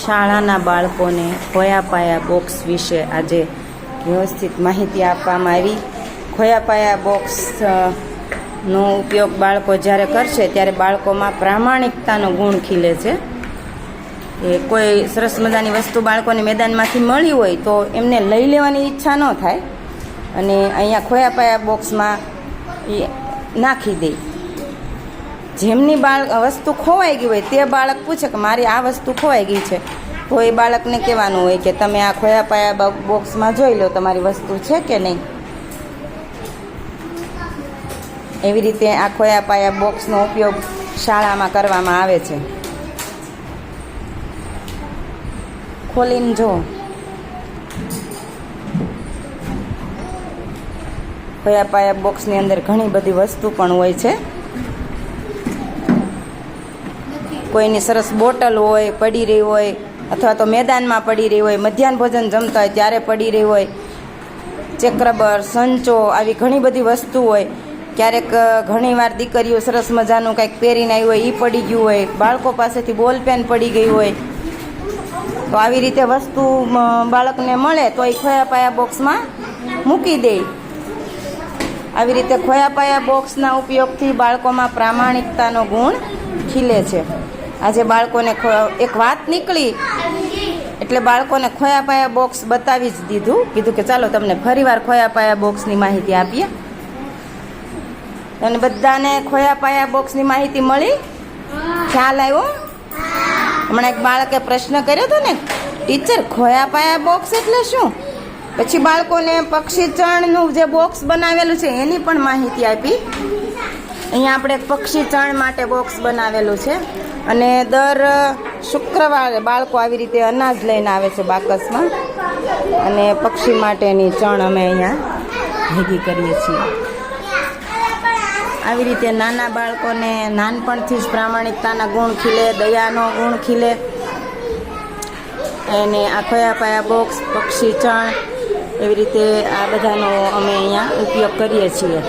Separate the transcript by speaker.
Speaker 1: શાળાના બાળકોને ખોયા પાયા બોક્સ વિશે આજે વ્યવસ્થિત માહિતી આપવામાં આવી. ખોયા પાયા બોક્સ નો ઉપયોગ બાળકો જ્યારે કરશે ત્યારે બાળકોમાં પ્રામાણિકતાનો ગુણ ખીલે છે. એ કોઈ સરસ મજાની વસ્તુ બાળકોને મેદાનમાંથી મળી હોય તો એમને લઈ લેવાની ઈચ્છા ન થાય અને અહીંયા ખોયા પાયા બોક્સમાં એ નાખી દે. જેમની બાળક વસ્તુ ખોવાઈ ગઈ હોય તે બાળક પૂછે કે મારી આ વસ્તુ ખોવાઈ ગઈ છે. તો એ બાળકને કહેવાનું હોય કે તમે આ ખોયા પાયા બોક્સમાં જોઈ લો તમારી વસ્તુ છે કે નહીં. એવી રીતે આ ખોયા પાયા બોક્સનો ઉપયોગ શાળામાં કરવામાં આવે છે. ખોલીને જો. ખોયા પાયા બોક્સની અંદર ઘણી બધી વસ્તુ પણ હોય છે. કોઈની સરસ બોટલ હોય, પડી રહી હોય, અથવા તો મેદાનમાં પડી રહી હોય, મધ્યાહન ભોજન જમતા હોય, ત્યારે પડી રહી હોય ચક્રબર સંચો, આવી ઘણી બધી વસ્તુ હોય. ક્યારેક ઘણીવાર દીકરીઓ સરસ મજાનું કંઈક પહેરીને આવી હોય એ પડી ગયું હોય. બાળકો પાસેથી બોલ પેન પડી ગઈ હોય. તો આવી રીતે વસ્તુ બાળકને મળે, તો એ ખોયા પાયા બોક્સમાં મૂકી દે. આવી રીતે ખોયા પાયા બોક્સના ઉપયોગથી બાળકોમાં પ્રામાણિકતાનો ગુણ ખીલે છે. આજે બાળકોને એક વાત નીકળી. એટલે બાળકોને ખોયા પાયા બોક્સ બતાવી જ દીધું. કીધું કે ચાલો તમને ફરીવાર ખોયા પાયા બોક્સની માહિતી આપીએ. અને બધાને ખોયા પાયા બોક્સની માહિતી મળી? ખ્યાલ આવ્યો? હમણાં એક બાળકે પ્રશ્ન કર્યો હતો ને ટીચર ખોયા પાયા બોક્સ એટલે શું? પછી બાળકોને પક્ષી ચણનું જે બોક્સ બનાવેલું છે, એની પણ માહિતી આપી. અહીંયા આપણે પક્ષી ચણ માટે બોક્સ બનાવેલું છે. અને દર શુક્રવારે બાળકો આવી રીતે અનાજ લઈને આવે છે બાકસમાં. અને પક્ષી માટેની ચણ અમે અહીંયા ભેગી કરીએ છીએ. આવી રીતે નાના બાળકોને નાનપણથી જ પ્રામાણિકતાના ગુણ ખીલે, દયાનો ગુણ ખીલે. અને આ ખોયા પાયા બોક્સ પક્ષી ચણ, એવી રીતે આ બધાનો અમે અહીંયા ઉપયોગ કરીએ છીએ.